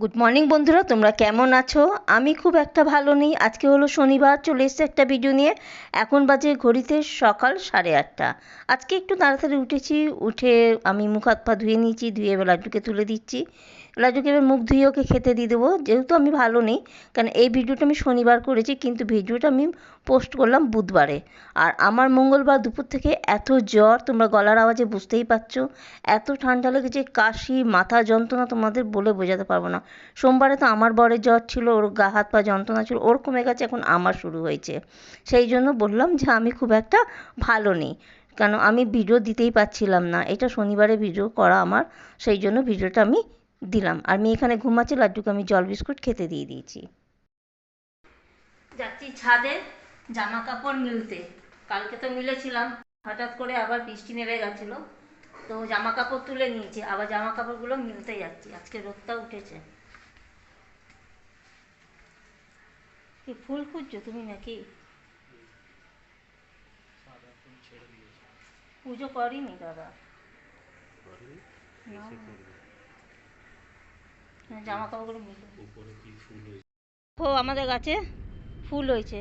Good morning বন্ধুরা, তোমরা কেমন আছো? আমি খুব একটা ভালো নেই। আজকে হলো শনিবার, চলে এসেছে একটা ভিডিও নিয়ে। এখন বাজে ঘড়িতে সকাল সাড়ে আটটা। আজকে একটু তাড়াতাড়ি উঠেছি, উঠে আমি মুখ হাত পা ধুয়ে নিয়েছি, ধুয়ে লাড্ডুকে তুলে দিচ্ছি। লাড্ডুকে এবার মুখ ধুয়ে ওকে খেতে দিয়ে দেবো। যেহেতু আমি ভালো নেই কারণ এই ভিডিওটা আমি শনিবার করেছি, কিন্তু ভিডিওটা আমি পোস্ট করলাম বুধবারে। আর আমার মঙ্গলবার দুপুর থেকে এত জ্বর, তোমরা গলার আওয়াজে বুঝতেই পারছ, এত ঠান্ডা লেগেছে, কাশি, মাথা যন্ত্রণা তোমাদের বলে বোঝাতে পারব না। সোমবারে তো আমার বরের জ্বর ছিল, ওর গা, হাত, পা যন্ত্রণা ছিল, ওর কমে গেছে, এখন আমার শুরু হয়েছে। সেই জন্য বললাম যে আমি খুব একটা ভালো নেই, কেন আমি ভিডিও দিতেই পারছিলাম না। এটা শনিবারে ভিডিও করা আমার, সেই জন্য ভিডিওটা আমি দিলাম। আর মেয়ে এখানে ঘুমাচ্ছে লাড্ডুকে আমি জল বিস্কুট খেতে দিয়ে দিয়েছি। যাচ্ছি ছাদে জামা কাপড় মিলতে। কালকে তো মিলেছিলাম হঠাৎ করে আবার বৃষ্টি নেমে গেছিল। তো জামা কাপড় তুলে নিয়েছি আবার জামা কাপড়গুলো মিলতে যাচ্ছি। আজকে রোদটা উঠেছে। কি ফুল খুঁজছো তুমি নাকি? পুজো করিনি দাদা। না। হ্যাঁ, জামা কাপড়গুলো মিলে ও আমাদের গাছে ফুল হয়েছে।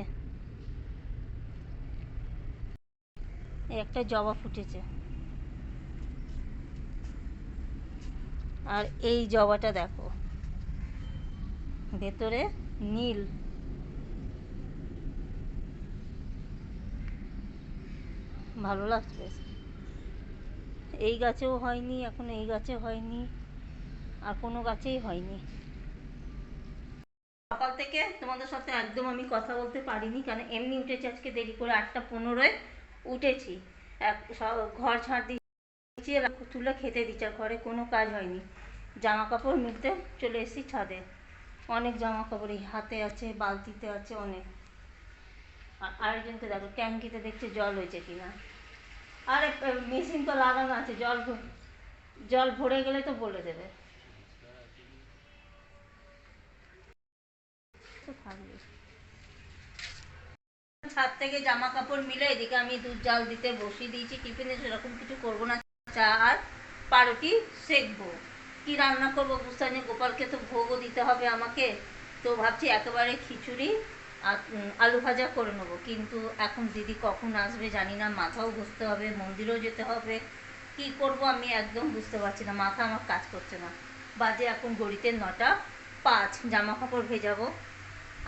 এই একটা জবা ফুটেছে। আর এই জবাটা দেখো। ভেতরে নীল। ভালো লাগছে এই গাছেও হয়নি এখন এই গাছে হয়নি। আর কোনো গাছেই হয়নি। সকাল থেকে তোমাদের সাথে একদম আমি কথা বলতে পারিনি, কারণ এমনি উঠেছি আজকে দেরি করে আটটা পনেরোয়। উঠেছি। এক ঘর দিচ্ছি এবার তুলে খেতে দিচ্ছি, আর ঘরে কোনো কাজ হয়নি। জামা কাপড় মিলতে চলে এসেছি ছাদে। অনেক জামা কাপড় এই হাতে আছে, বালতিতে আছে অনেক। আর আরেকজনকে দেখো, ট্যাঙ্কিতে দেখছে জল হয়েছে কিনা। আরে মেশিন তো লাগানো আছে, জল জল ভরে গেলে তো বলে দেবে। ছাদ থেকে জামা কাপড় মিলে এদিকে আমি দুধ জাল দিতে বসিয়ে দিয়েছি, টিফিনে সেরকম কিছু করব না। চা আর পাউরুটি সেকবো। কি রান্না করব বুঝতে গোপালকে তো ভোগও দিতে হবে আমাকে। তো ভাবছি একেবারে খিচুড়ি আলু ভাজা করে নেব। কিন্তু এখন দিদি কখন আসবে জানি না, মাথাও ঘষতে হবে, মন্দিরেও যেতে হবে। কি করব আমি একদম বুঝতে পারছি না, মাথা আমার কাজ করছে না। বাজে এখন গড়িতে নটা পাঁচ জামা কাপড় ভেজাবো।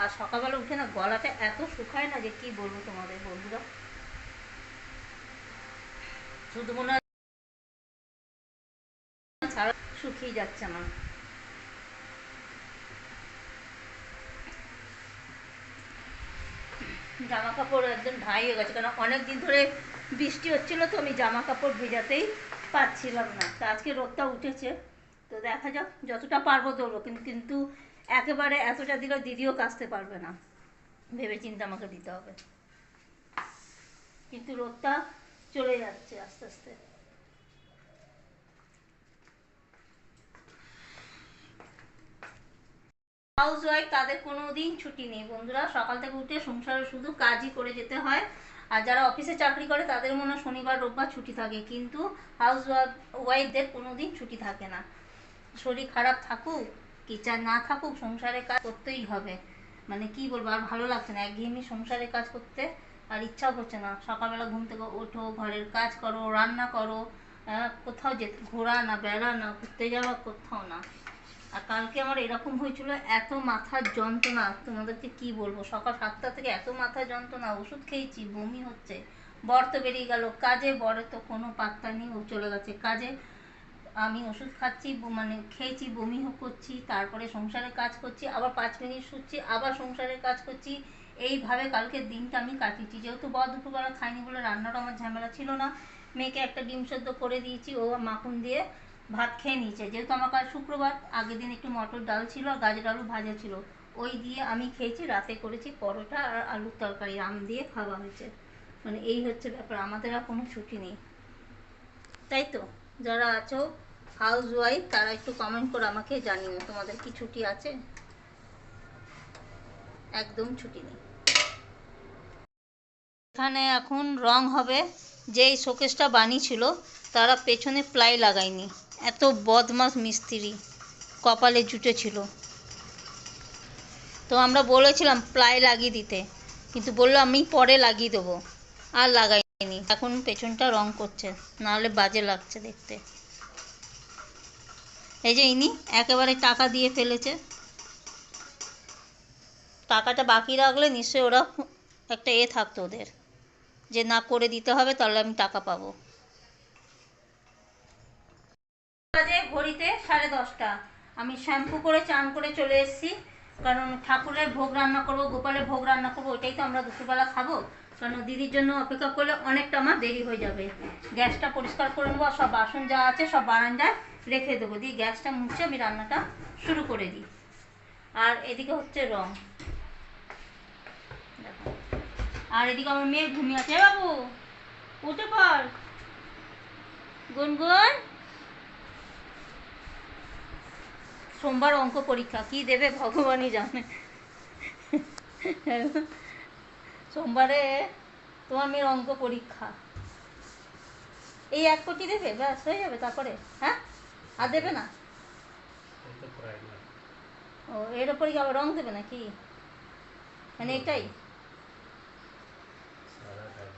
আর সকালবেলা উঠে না গলাটা এত শুকায় না যে কি বলব তোমাদের বন্ধুরা? শুধু মনে হয় শুকিয়ে যাচ্ছে আমার। জামা কাপড় একদম ঢাই হয়ে গেছে কারণ অনেক দিন ধরে বৃষ্টি হচ্ছিল তো আমি জামা কাপড় ভেজাতেই পাচ্ছিলাম না। তো আজকে রোদটা উঠেছে, তো দেখা যাক যতটা পারব কিন্তু কিন্তু একেবারে এতটা দিলেও দিদিও কাচতে পারবে না। ভেবে চিন্তে আমাকে দিতে হবে। কিন্তু রোদটা চলে যাচ্ছে আস্তে আস্তে। হাউস ওয়াইফ তাদের কোনো দিন ছুটি নেই। বন্ধুরা, সকাল থেকে উঠে সংসারে শুধু কাজই করে যেতে হয়। আর যারা অফিসে চাকরি করে, তাদের মনে শনিবার, রোববার ছুটি থাকে। কিন্তু হাউস ওয়াইফদের কোনো দিন ছুটি থাকে না। শরীর খারাপ থাকুক কিচার না থাকুক, সংসারে কাজ করতেই হবে। মানে কি বলব, আর ভালো লাগছে না। একঘেয়েমি সংসারে কাজ করতে আর ইচ্ছাও করছে না। সকালবেলা ঘুম থেকে ওঠো, ঘরের কাজ করো, রান্না করো কোথাও যেতে, ঘোরা না, বেড়া না, ঘুরতে যাওয়া কোথাও না। আর কালকে আমার এরকম হয়েছিল, এত মাথার যন্ত্রণা, তোমাদেরকে কি বলব? সকাল সাতটা থেকে এত মাথার যন্ত্রণা, ওষুধ খেয়েছি, বমি হচ্ছে, বর তো বেরিয়ে গেল, কাজে বরের তো কোনো পাত্তা নেই, ও চলে গেছে। কাজে আমি ওষুধ খাচ্ছি মানে খেয়েছি, বমি করছি, তারপরে সংসারে কাজ করছি, আবার পাঁচ মিনিট শুচ্ছি, আবার সংসারে কাজ করছি। এইভাবে কালকের দিনটা আমি কাটিয়েছি। যেহেতু বর দুপুরবেলা খাইনি বলে রান্নাটা আমার ঝামেলা ছিল না, মেয়েকে একটা ডিম সেদ্ধ করে দিয়েছি, ও মাখন দিয়ে ভাত খেয়ে নিয়েছে। যেহেতু আমার কাল শুক্রবার, আগের দিন একটু মটর ডাল ছিল আর গাজর আলু ভাজা ছিল। ওই দিয়ে আমি খেয়েছি, রাতে করেছি পরোটা আর আলুর তরকারি, আম দিয়ে খাওয়া হয়েছে। মানে এই হচ্ছে ব্যাপার, আমাদের আর কোনো ছুটি নেই। তাই তো? যারা আছো হাউস ওয়াইফ তারা একটু কমেন্ট করে আমাকে জানিও, তোমাদের কি ছুটি আছে? একদম ছুটি নেই। এখানে এখন রং হবে, যেই শোকেসটা বানিয়েছিল তারা পেছনে প্লাই লাগায়নি। এত বদমাস মিস্ত্রি, কপালে জুটেছিল তো আমরা বলেছিলাম, প্লাই লাগিয়ে দিতে। কিন্তু বলল, আমি পরে লাগিয়ে দেবো। আর লাগাইনি এখন পেছনটা রং করছে, নাহলে বাজে লাগছে দেখতে। এই যে ইনি একেবারে টাকা দিয়ে ফেলেছে। টাকাটা বাকি রাখলে নিশ্চয়ই ওরা একটা এ থাকতো ওদের। যে না করে দিতে হবে তাহলে আমি টাকা পাবো। বাজে ঘড়িতে সাড়ে দশটা। আমি শ্যাম্পু করে চান করে চলে এসেছি। কারণ ঠাকুরের ভোগ রান্না করব, গোপালের ভোগ রান্না করব, ওইটাই তো আমরা দুপুরবেলা খাব। কারণ দিদির জন্য অপেক্ষা করলে অনেকটা আমার দেরি হয়ে যাবে। গ্যাসটা পরিষ্কার করে নেব সব বাসন যা আছে সব বারান্দায় রেখে দেবো। দিয়ে গ্যাসটা মুছে আমি রান্নাটা শুরু করে দিই। আর এদিকে হচ্ছে রং। আর এদিকে আমার মেয়ে ঘুমিয়ে আছে। বাবু, উঠে পড়। গুনগুন। সোমবার অঙ্ক পরীক্ষা। কি দেবে ভগবানই জানে। সোমবারে তোমার মেয়ের অঙ্ক পরীক্ষা। এই এক কোটি দেবে? ব্যাস হয়ে যাবে তারপরে? হ্যাঁ? আর দেবে না? ও এর ওপরে কি আবার রং দেবে নাকি? মানে এটাই?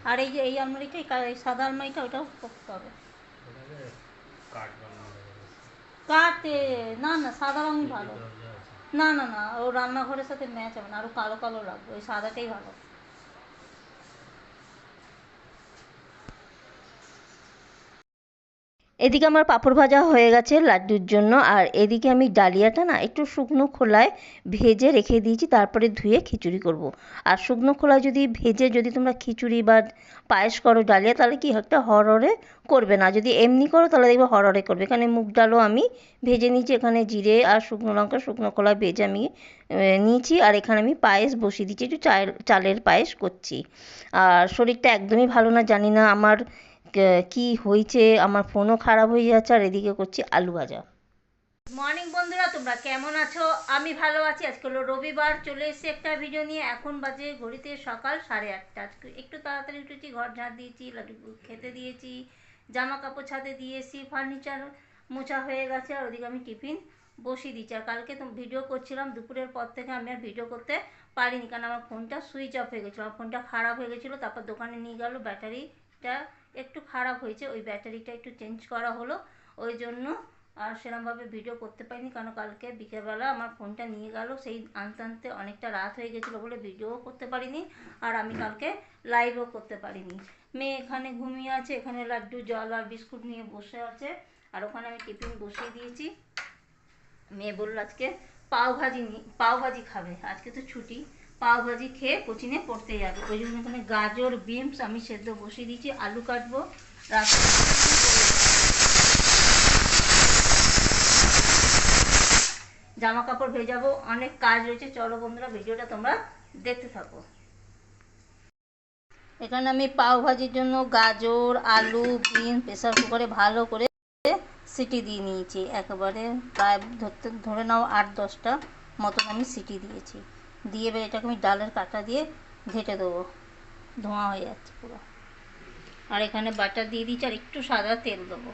আর এই যে এই আলমারিটাই এই সাদা আলমারিটা ওটাও করতে হবে। কাটে না না সাদা রঙই ভালো। না না না ও রান্নাঘরের সাথে ম্যাচ হবে না আরও কালো কালো লাগবে ওই সাদাটাই ভালো। এদিকে আমার পাঁপড় ভাজা হয়ে গেছে লাড্ডুর জন্য, আর এদিকে আমি ডালিয়াটা না একটু শুকনো খোলায় ভেজে রেখে দিয়েছি, তারপরে ধুয়ে খিচুড়ি করব। আর শুকনো খোলায় যদি ভেজে যদি তোমরা খিচুড়ি বা পায়েস করো ডালিয়া, তাহলে কি একটা হরহরে করবে না। যদি এমনি করো, তাহলে দেখবে হরহরে করবে। এখানে মুগ ডালও আমি ভেজে নিয়েছি, এখানে জিরে আর শুকনো লঙ্কা শুকনো খোলায় ভেজে আমি নিয়েছি। আর এখানে আমি পায়েস বসিয়ে দিচ্ছি, একটু চাল, চালের পায়েস করছি। আর শরীরটা একদমই ভালো না, জানি না আমার কে- হয়েছে? আমার ফোনও খারাপ হয়ে যাচ্ছে আর এদিকে করছি আলু ভাজা। মর্নিং বন্ধুরা, তোমরা কেমন আছো? আমি ভালো আছি। আজকে হলো রবিবার, চলে এসেছি একটা ভিডিও নিয়ে। এখন বাজে ঘড়িতে সকাল সাড়ে আটটা। আজকে একটু তাড়াতাড়ি উঠেছি, ঘর ঝাড় দিয়েছি, লাড্ডু খেতে দিয়েছি জামা কাপড় ছাদে দিয়েছি ফার্নিচার মোছা হয়ে গেছে আর ওদিকে আমি টিফিন বসিয়ে দিচ্ছি আর কালকে তো ভিডিও করছিলাম, দুপুরের পর থেকে আমি আর ভিডিও করতে পারিনি, কারণ আমার ফোনটা সুইচ অফ হয়ে গেছিল। আমার ফোনটা খারাপ হয়ে গেছিল, তারপর দোকানে নিয়ে গেলো ব্যাটারিটা একটু খারাপ হয়েছে, ওই ব্যাটারিটা একটু চেঞ্জ করা হলো, ওই জন্য আর সেরমভাবে ভিডিও করতে পারিনি, কারণ কালকে বিকেলবেলা আমার ফোনটা নিয়ে গেল, সেই আনতে আনতে অনেকটা রাত হয়ে গেছিল বলে ভিডিওও করতে পারিনি, আর আমি কালকে লাইভও করতে পারিনি। মেয়ে এখানে ঘুমিয়ে আছে, এখানে লাড্ডু, জল আর বিস্কুট নিয়ে বসে আছে, আর ওখানে আমি টিফিন বসিয়ে দিয়েছি। মেয়ে বলল, আজকে পাও ভাজি নি পাও ভাজি খাবে, আজকে তো ছুটি। পাও ভাজি খেয়ে কোচিনে পড়তে যাবে ওই জন্য এখানে গাজর, বিনস আমি সেদ্ধ বসিয়ে দিয়েছি, আলু কাটবো জামা কাপড় ভেজাবো, অনেক কাজ রয়েছে। চলো বন্ধুরা, ভিডিওটা তোমরা দেখতে থাকো। এখানে আমি পাও ভাজির জন্য গাজর, আলু, বিন, প্রেসার কুকারে ভালো করে সিটি দিয়ে নিয়েছি। একেবারে প্রায় ধরতে, ধরে নাও আট দশটা মতন আমি সিটি দিয়েছি। দিয়ে এবার এটাকে আমি ডালের কাঁটা দিয়ে ঘেটে দেবো। ধোঁয়া হয়ে যাচ্ছে পুরো। আর এখানে বাটার দিয়ে দিচ্ছি আর একটু সাদা তেল দেবো।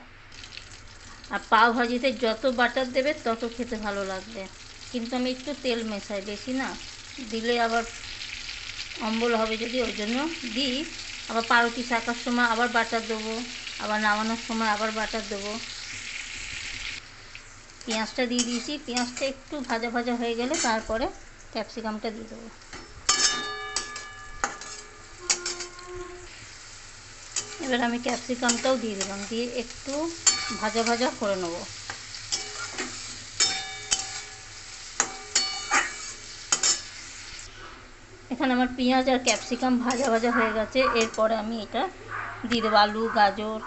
আর পাও ভাজিতে যত বাটার দেবে, তত খেতে ভালো লাগবে। কিন্তু আমি একটু তেল মেশাই, বেশি না। দিলে আবার অম্বল হবে যদি, ওই জন্য দিই। আবার পাউরুটি শাকার সময় আবার বাটার দেবো, আবার নামানোর সময় আবার বাটার দেবো। পেঁয়াজটা দিয়ে দিয়েছি। পেঁয়াজটা একটু ভাজা ভাজা হয়ে গেলে তারপরে ক্যাপসিকামটা দিয়ে দেবো। এবার আমি ক্যাপসিকামটাও দিয়ে দিলাম, দিয়ে একটু ভাজা ভাজা করে নেব। এখানে আমার পেঁয়াজ আর ক্যাপসিকাম ভাজা ভাজা হয়ে গেছে, এরপরে আমি এটা দিয়ে দেবো আলু, গাজর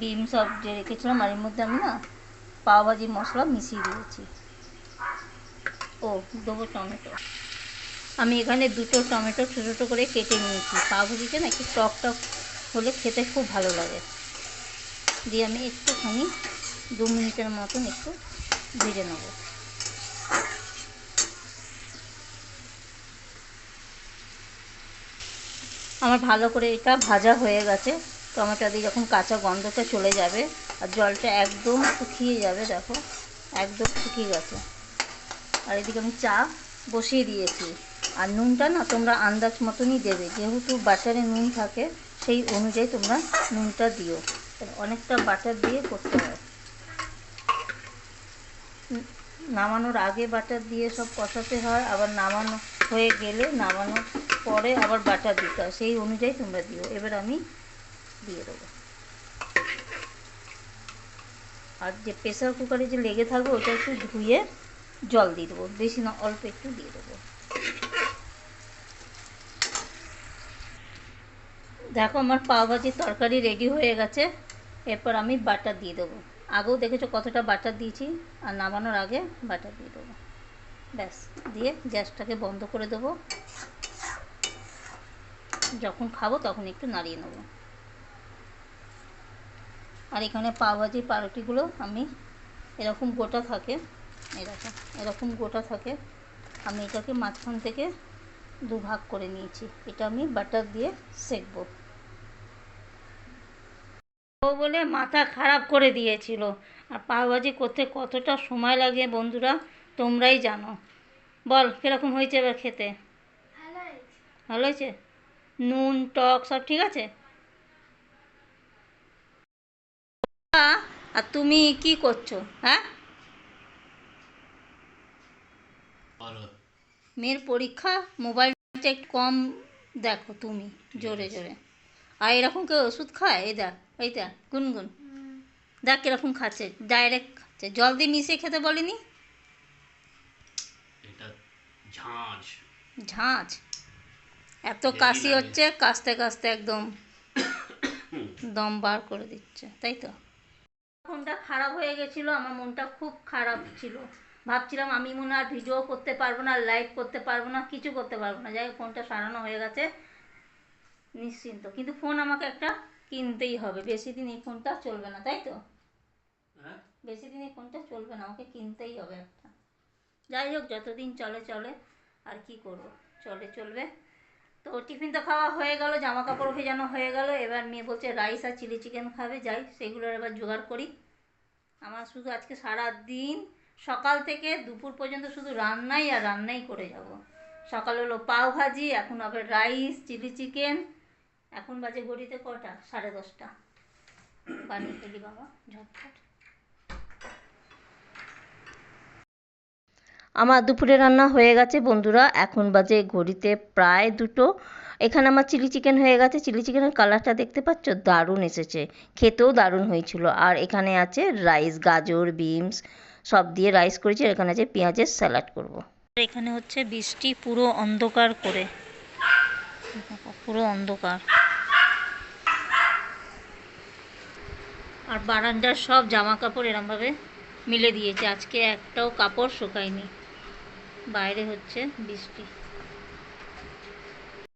বিম সব যে রেখেছিলাম, আর এর মধ্যে আমি না পাওভাজি মশলা মিশিয়ে দিয়েছি। ও দেবো টমেটো। আমি এখানে দুটো টমেটো ছোটো ছোটো করে কেটে নিয়েছি। পাওভাজিতে না একটু টক টক হলে খেতে খুব ভালো লাগে। দিয়ে আমি একটুখানি দু মিনিটের মতন একটু ভেজে নেব। আমার ভালো করে এটা ভাজা হয়ে গেছে। টমেটো দিয়ে যখন কাঁচা গন্ধটা চলে যাবে আর জলটা একদম শুকিয়ে যাবে, দেখো, একদম শুকিয়ে গেছে। আর এদিকে আমি চা বসিয়ে দিয়েছি। আর নুনটা না তোমরা আন্দাজ মতনই দেবে। যেহেতু বাটারে নুন থাকে, সেই অনুযায়ী তোমরা নুনটা দিও। অনেকটা বাটার দিয়ে করতে হয় নামানোর আগে বাটার দিয়ে সব কষাতে হয়, আবার নামানো হয়ে গেলে নামানোর পরে আবার বাটার দিতে হয়। সেই অনুযায়ী তোমরা দিও। এবার আমি দিয়ে দেবো। আর যে প্রেসার কুকারে যে লেগে থাকবে, ওটা একটু ধুয়ে জল দিয়ে দেবো, বেশি না, অল্প একটু দিয়ে দেবো। দেখো আমার পাওভাজির তরকারি রেডি হয়ে গেছে, এরপর আমি বাটার দিয়ে দেবো। আগেও দেখেছ কতটা বাটার দিয়েছি, আর নামানোর আগে বাটার দিয়ে দেবো। ব্যাস, দিয়ে গ্যাসটাকে বন্ধ করে দেবো। যখন খাব তখন একটু নাড়িয়ে নেব। আর এখানে পাও পাওভাজির পাউরুটিগুলো আমি এরকম গোটা থাকে এরকম এরকম গোটা থাকে। আমি এটাকে মাঝখান থেকে দু ভাগ করে নিয়েছি। এটা আমি বাটার দিয়ে সেকবো। ও বলে মাথা খারাপ করে দিয়েছিল। আর পাওভাজি করতে কতটা সময় লাগে বন্ধুরা, তোমরাই জানো। বল, কীরকম হয়েছে এবার খেতে? ভালো হয়েছে? নুন, টক, সব ঠিক আছে? আর তুমি কি করছ? হ্যাঁ ভালো মেয়ের পরীক্ষা মোবাইলটা একটু কম দেখো তুমি জোরে জোরে। আর এরকম কেউ ওষুধ খায়? এই দেখ এই দেখ গুনগুন। দেখ কীরকম খাচ্ছে ডাইরেক্ট খাচ্ছে। জল দিয়ে মিশিয়ে খেতে বলিনি? ঝাঁঝ ঝাঁঝ এত কাশি হচ্ছে কাশতে কাশতে একদম দম বার করে দিচ্ছে তাই তো? ফোনটা খারাপ হয়ে গেছিল আমার মনটা খুব খারাপ ছিল। ভাবছিলাম আমি মনে হয় ভিডিও করতে পারব না লাইভ করতে পারব না কিছু করতে পারব না। যাই হোক ফোনটা সারানো হয়ে গেছে। নিশ্চিন্ত। কিন্তু ফোন আমাকে একটা কিনতেই হবে। বেশি দিন এই ফোনটা চলবে না তাই তো? হ্যাঁ? বেশি দিন এই ফোনটা চলবে না আমাকে কিনতেই হবে একটা। যাই হোক যতদিন চলে চলে আর কি করব? চলে চলবে। তো টিফিন তো খাওয়া হয়ে গেল জামা কাপড় ভেজানো হয়ে গেল। এবার মেয়ে বলছে রাইস আর চিলি চিকেন খাবে। যাই সেগুলোর এবার জোগাড় করি। আমার শুধু আজকে সারা দিন সকাল থেকে দুপুর পর্যন্ত শুধু রান্নাই আর রান্নাই করে যাব। সকাল হলো পাও ভাজি, এখন হবে রাইস, চিলি চিকেন। এখন বাজে গড়িতে কটা? সাড়ে দশটা। ফেলি বাবা ঝটফট আমার দুপুরে রান্না হয়ে গেছে বন্ধুরা, এখন বাজে ঘড়িতে প্রায় দুটো। এখানে আমার চিলি চিকেন হয়ে গেছে। চিলি চিকেনের কালারটা দেখতে পাচ্ছ? দারুণ এসেছে। খেতেও দারুণ হয়েছিল। আর এখানে আছে রাইস, গাজর, বিনস সব দিয়ে রাইস করেছি এখানে আছে পেঁয়াজের স্যালাড করব। এখানে হচ্ছে বৃষ্টি পুরো অন্ধকার করে। পুরো অন্ধকার। আর বারান্দার সব জামা কাপড় এরমভাবে মিলে দিয়েছে। আজকে একটাও কাপড় শুকায়নি। বাইরে হচ্ছে বৃষ্টি।